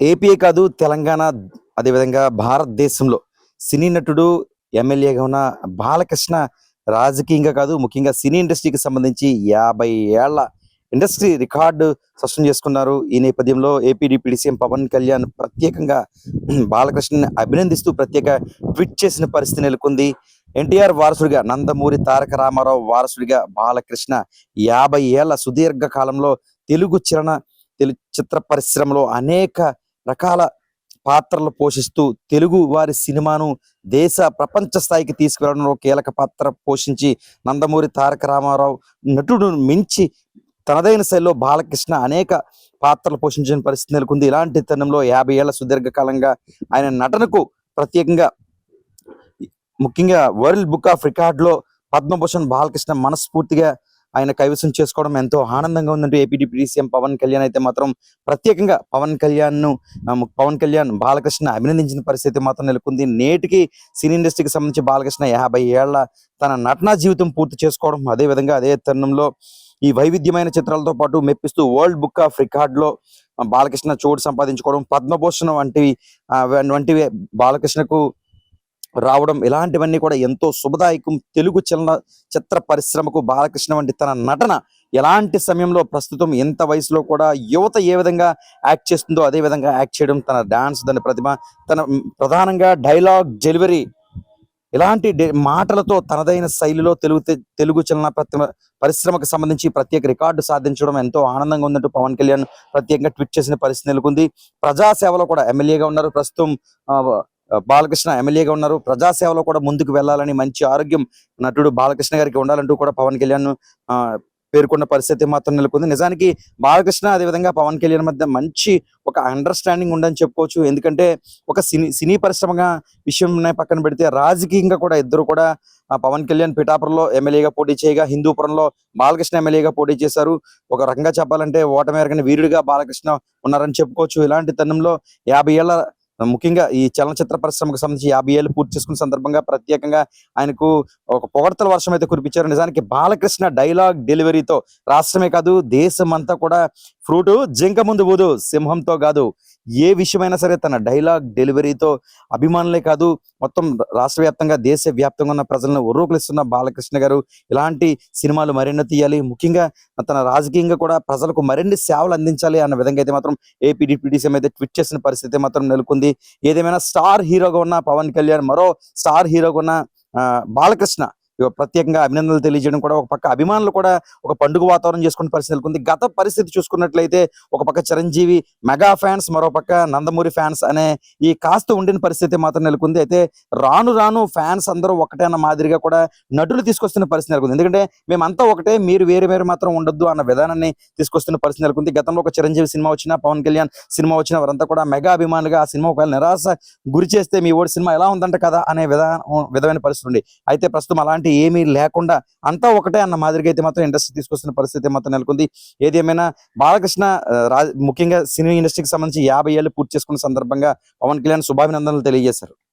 AP కాదు తెలంగాణ అదేవిధంగా భారతదేశంలో సినీ నటుడు ఎమ్మెల్యేగా ఉన్న బాలకృష్ణ రాజకీయంగా కాదు ముఖ్యంగా సినీ ఇండస్ట్రీకి సంబంధించి యాభై ఏళ్ళ ఇండస్ట్రీ రికార్డు స్పష్టం చేసుకున్నారు. ఈ నేపథ్యంలో AP deputy CM Pawan Kalyan ప్రత్యేకంగా బాలకృష్ణని అభినందిస్తూ ప్రత్యేక ట్వీట్ చేసిన పరిస్థితి నెలకొంది. ఎన్టీఆర్ వారసుడిగా నందమూరి తారక రామారావు వారసుడిగా బాలకృష్ణ యాభై ఏళ్ళ సుదీర్ఘ కాలంలో తెలుగు చిరణ తెలుగు చిత్ర పరిశ్రమలో అనేక రకాల పాత్రలు పోషిస్తూ తెలుగు వారి సినిమాను దేశ ప్రపంచ స్థాయికి తీసుకురావడంలో కీలక పాత్ర పోషించి నందమూరి తారక రామారావు నటుడు మించి తనదైన శైలిలో బాలకృష్ణ అనేక పాత్రలు పోషించిన పరిస్థితి నెలకొంది. ఇలాంటి తరుణంలో యాభై ఏళ్ళ సుదీర్ఘకాలంగా ఆయన నటనకు ప్రత్యేకంగా ముఖ్యంగా వరల్డ్ బుక్ ఆఫ్ రికార్డ్లో పద్మభూషణ్ బాలకృష్ణ మనస్ఫూర్తిగా ఆయన కైవసం చేసుకోవడం ఎంతో ఆనందంగా ఉందంటూ AP deputy CM Pawan Kalyan అయితే మాత్రం ప్రత్యేకంగా పవన్ కళ్యాణ్ను పవన్ కళ్యాణ్ బాలకృష్ణ అభినందించిన పరిస్థితి మాత్రం నెలకొంది. నేటికి సినీ ఇండస్ట్రీకి సంబంధించి బాలకృష్ణ యాభై ఏళ్ళ తన నటనా జీవితం పూర్తి చేసుకోవడం అదే విధంగా అదే తరుణంలో ఈ వైవిధ్యమైన చిత్రాలతో పాటు మెప్పిస్తూ వరల్డ్ బుక్ ఆఫ్ రికార్డ్లో బాలకృష్ణ చోటు సంపాదించుకోవడం పద్మభూషణం వంటివి వంటివి బాలకృష్ణకు రావడం ఇలాంటివన్నీ కూడా ఎంతో శుభదాయకం. తెలుగు చలన చిత్ర పరిశ్రమకు బాలకృష్ణ వంటి తన నటన ఎలాంటి సమయంలో ప్రస్తుతం ఎంత వయసులో కూడా యువత ఏ విధంగా యాక్ట్ చేస్తుందో అదే విధంగా యాక్ట్ చేయడం తన డాన్స్ దాని ప్రతిభ తన ప్రధానంగా డైలాగ్ డెలివరీ ఇలాంటి మాటలతో తనదైన శైలిలో తెలుగు తెలుగు చలన ప్రతిమ పరిశ్రమకు సంబంధించి ప్రత్యేక రికార్డు సాధించడం ఎంతో ఆనందంగా ఉందంటూ పవన్ కళ్యాణ్ ప్రత్యేకంగా ట్వీట్ చేసిన పరిస్థితి నెలకొంది. ప్రజాసేవలో కూడా ఎమ్మెల్యేగా ఉన్నారు. ప్రస్తుతం బాలకృష్ణ ఎమ్మెల్యేగా ఉన్నారు. ప్రజాసేవలో కూడా ముందుకు వెళ్ళాలని మంచి ఆరోగ్యం నటుడు బాలకృష్ణ గారికి ఉండాలంటూ కూడా పవన్ కళ్యాణ్ ఆ, పేర్కొన్న పరిస్థితి మాత్రం నెలకొంది. నిజానికి బాలకృష్ణ అదేవిధంగా పవన్ కళ్యాణ్ మధ్య మంచి ఒక అండర్స్టాండింగ్ ఉందని చెప్పుకోవచ్చు. ఎందుకంటే ఒక సినీ సినీ పరిశ్రమగా విషయం పక్కన పెడితే రాజకీయంగా కూడా ఇద్దరు కూడా పవన్ కళ్యాణ్ పిఠాపురంలో ఎమ్మెల్యేగా పోటీ చేయగా హిందూపురంలో బాలకృష్ణ ఎమ్మెల్యేగా పోటీ చేశారు. ఒక రకంగా చెప్పాలంటే ఓటమి వీరుడిగా బాలకృష్ణ ఉన్నారని చెప్పుకోవచ్చు. ఇలాంటి తరుణంలో యాభై ఏళ్ళ ముఖ్యంగా ఈ చలనచిత్ర పరిశ్రమకు సంబంధించి యాభై ఏళ్ళు పూర్తి చేసుకున్న సందర్భంగా ప్రత్యేకంగా ఆయనకు ఒక పొగడతల వర్షం అయితే కురిపించారు. నిజానికి బాలకృష్ణ డైలాగ్ డెలివరీతో రాష్ట్రమే కాదు దేశం అంతా కూడా ఫ్రూట్ జింక ముందు పోదు సింహంతో కాదు. ఏ విషయమైనా సరే తన డైలాగ్ డెలివరీతో అభిమానులే కాదు మొత్తం రాష్ట్ర వ్యాప్తంగా దేశ వ్యాప్తంగా ఉన్న ప్రజలను ఉర్రూకలిస్తున్న బాలకృష్ణ గారు ఇలాంటి సినిమాలు మరెన్నో తీయాలి. ముఖ్యంగా తన రాజకీయంగా కూడా ప్రజలకు మరిన్ని సేవలు అందించాలి అన్న విధంగా అయితే మాత్రం ఏపీ డిప్యూటీ సీఎం అయితే ట్విట్ చేసిన పరిస్థితి మాత్రం నెలకొంది. ఏదేమైనా స్టార్ హీరోగా ఉన్న పవన్ కళ్యాణ్ మరో స్టార్ హీరోగా ఉన్న ఆ, బాలకృష్ణ. ప్రత్యేకంగా అభినందనలు తెలియజేయడం కూడా ఒక పక్క అభిమానులు కూడా ఒక పండుగ వాతావరణం చేసుకునే పరిస్థితి నెలకొంది. గత పరిస్థితి చూసుకున్నట్లయితే ఒక పక్క చిరంజీవి మెగా ఫ్యాన్స్ మరో పక్క నందమూరి ఫ్యాన్స్ అనే ఈ కాస్త ఉండిన పరిస్థితి మాత్రం నెలకొంది. అయితే రాను రాను ఫ్యాన్స్ అందరూ ఒకటే అన్న మాదిరిగా కూడా నటులు తీసుకొస్తున్న పరిస్థితి నెలకొంది. ఎందుకంటే మేమంతా ఒకటే మీరు వేరు వేరు మాత్రం ఉండొద్దు అన్న విధానాన్ని తీసుకొస్తున్న పరిస్థితి నెలకొంది. గతంలో ఒక చిరంజీవి సినిమా వచ్చినా పవన్ కళ్యాణ్ సినిమా వచ్చిన వారంతా కూడా మెగా అభిమానులుగా ఆ సినిమా ఒకవేళ నిరాశ గురి చేస్తే మీ ఓడి సినిమా ఎలా ఉందంట కదా అనే విధానం విధమైన పరిస్థితి ఉంది. అయితే ప్రస్తుతం అలాంటి ఏమీ లేకుండా అంతా ఒకటే అన్న మాదిరిగా అయితే మాత్రం ఇండస్ట్రీ తీసుకొస్తున్న పరిస్థితి మాత్రం నెలకొంది. ఏది ఏమైనా బాలకృష్ణ ముఖ్యంగా సినీ ఇండస్ట్రీకి సంబంధించి యాభై ఏళ్ళు పూర్తి చేసుకున్న సందర్భంగా పవన్ కళ్యాణ్ శుభాభినందనలు తెలియజేశారు.